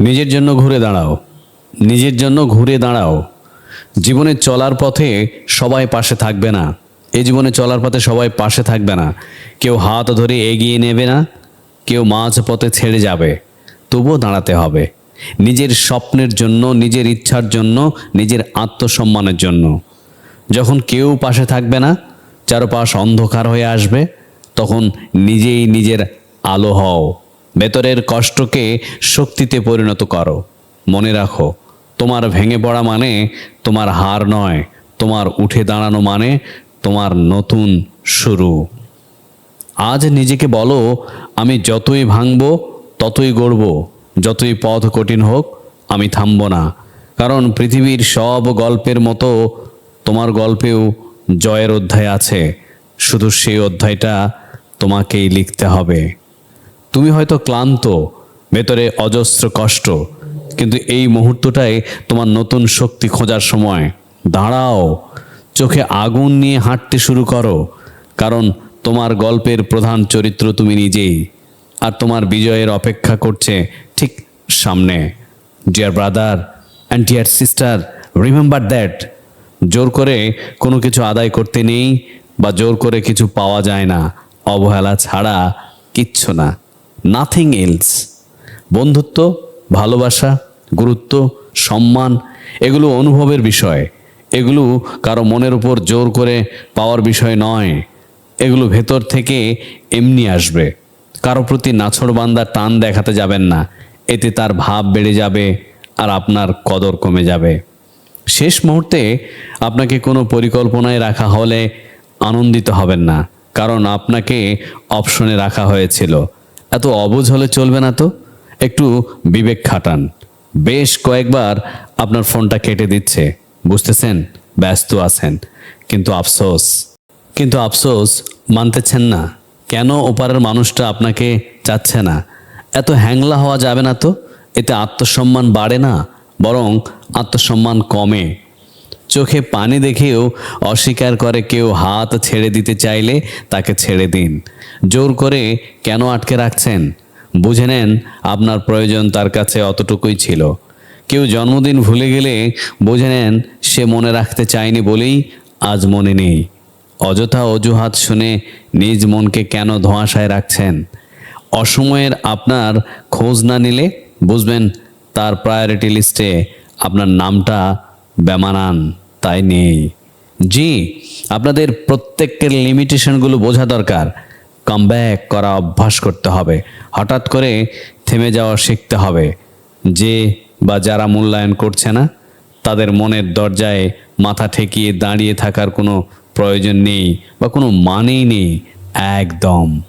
নিজের জন্য ঘুরে দাঁড়াও। নিজের জন্য ঘুরে দাঁড়াও। জীবনে চলার পথে সবাই পাশে থাকবে না। এই জীবনে চলার পথে সবাই পাশে থাকবে না। কেউ হাত ধরে এগিয়ে নেবে না। কেউ মাঝ পথে ছেড়ে যাবে। তবুও দাঁড়াতে হবে। নিজের স্বপ্নের জন্য, নিজের ইচ্ছার জন্য, নিজের আত্মসম্মানের জন্য। যখন কেউ পাশে থাকবে না, চারপাশ অন্ধকার হয়ে আসবে, তখন নিজেই নিজের আলো হও। ভেতরের কষ্টকে শক্তিতে পরিণত করো। মনে রাখো, তোমার ভেঙে পড়া মানে তোমার হার নয়, তোমার উঠে দাঁড়ানো মানে তোমার নতুন শুরু। আজ নিজেকে বলো, আমি যতই ভাঙব, ততই গড়ব, যতই পথ কঠিন হোক, আমি থামব না। কারণ পৃথিবীর সব গল্পের মতো তোমার গল্পেও জয়ের অধ্যায় আছে, শুধু সেই অধ্যায়টা তোমাকেই লিখতে হবে। তুমি হয়তো ক্লান্ত, ভেতরে অজস্র কষ্ট, কিন্তু এই মুহূর্তটাই তোমার নতুন শক্তি খোঁজার সময়। দাঁড়াও, চোখে আগুন নিয়ে হাঁটতে শুরু করো, কারণ তোমার গল্পের প্রধান চরিত্র তুমি নিজেই, আর তোমার বিজয়ের অপেক্ষা করছে ঠিক সামনে। Dear brother and dear sister remember that জোর করে কোনো কিছু আদায় করতে নেই বা জোর করে কিছু পাওয়া যায় না, অবহেলা ছাড়া কিচ্ছু না। নাথিং এলস বন্ধুত্ব, ভালোবাসা, গুরুত্ব, সম্মান, এগুলো অনুভবের বিষয়। এগুলো কারও মনের উপর জোর করে পাওয়ার বিষয় নয়। এগুলো ভেতর থেকে এমনি আসবে। কারও প্রতি নাছড়বান্দার টান দেখাতে যাবেন না। এতে তার ভাব বেড়ে যাবে আর আপনার কদর কমে যাবে। শেষ মুহূর্তে আপনাকে কোনো পরিকল্পনায় রাখা হলে আনন্দিত হবেন না। কারণ আপনাকে অপশনে রাখা হয়েছিল। এত অবুঝ হলে চলবে না তো? একটু বিবেক খাটান। বেশ কয়েকবার আপনার ফোনটা কেটে দিচ্ছে। বুঝতেছেন? ব্যস্ত আছেন। কিন্তু আফসোস। কিন্তু আফসোস মানতেছেন না। কেন ওপারের মানুষটা আপনাকে চাচ্ছে না? এত হ্যাংলা হওয়া যাবে না তো? এতে আত্মসম্মান বাড়ে না, বরং আত্মসম্মান কমে। চোখে পানি দেখেও অস্বীকার করে কেউ হাত ছেড়ে দিতে চাইলে তাকে ছেড়ে দিন। জোর করে কেন আটকে রাখছেন? বুঝে নেন, আপনার প্রয়োজন তার কাছে অতটুকুই ছিল। কেউ জন্মদিন ভুলে গেলে বুঝে নেন, সে মনে রাখতে চায়নি বলেই আজ মনে নেই। অযথা অজুহাত শুনে নিজ মনকে কেন ধোঁয়াশায় রাখছেন? অসময়ের আপনার খোঁজ না নিলে, বুঝবেন, তার প্রায়োরিটি লিস্টে আপনার নামটা বেমানান, তাই নেই। জি, আপনাদের প্রত্যেকের লিমিটেশনগুলো বোঝা দরকার। কামব্যাক করা অভ্যাস করতে হবে। হঠাৎ করে থেমে যাওয়া শিখতে হবে। যে বা যারা মূল্যায়ন করছে না, তাদের মনের দরজায় মাথা ঠেকিয়ে দাঁড়িয়ে থাকার কোনো প্রয়োজন নেই বা কোনো মানেই নেই। একদম।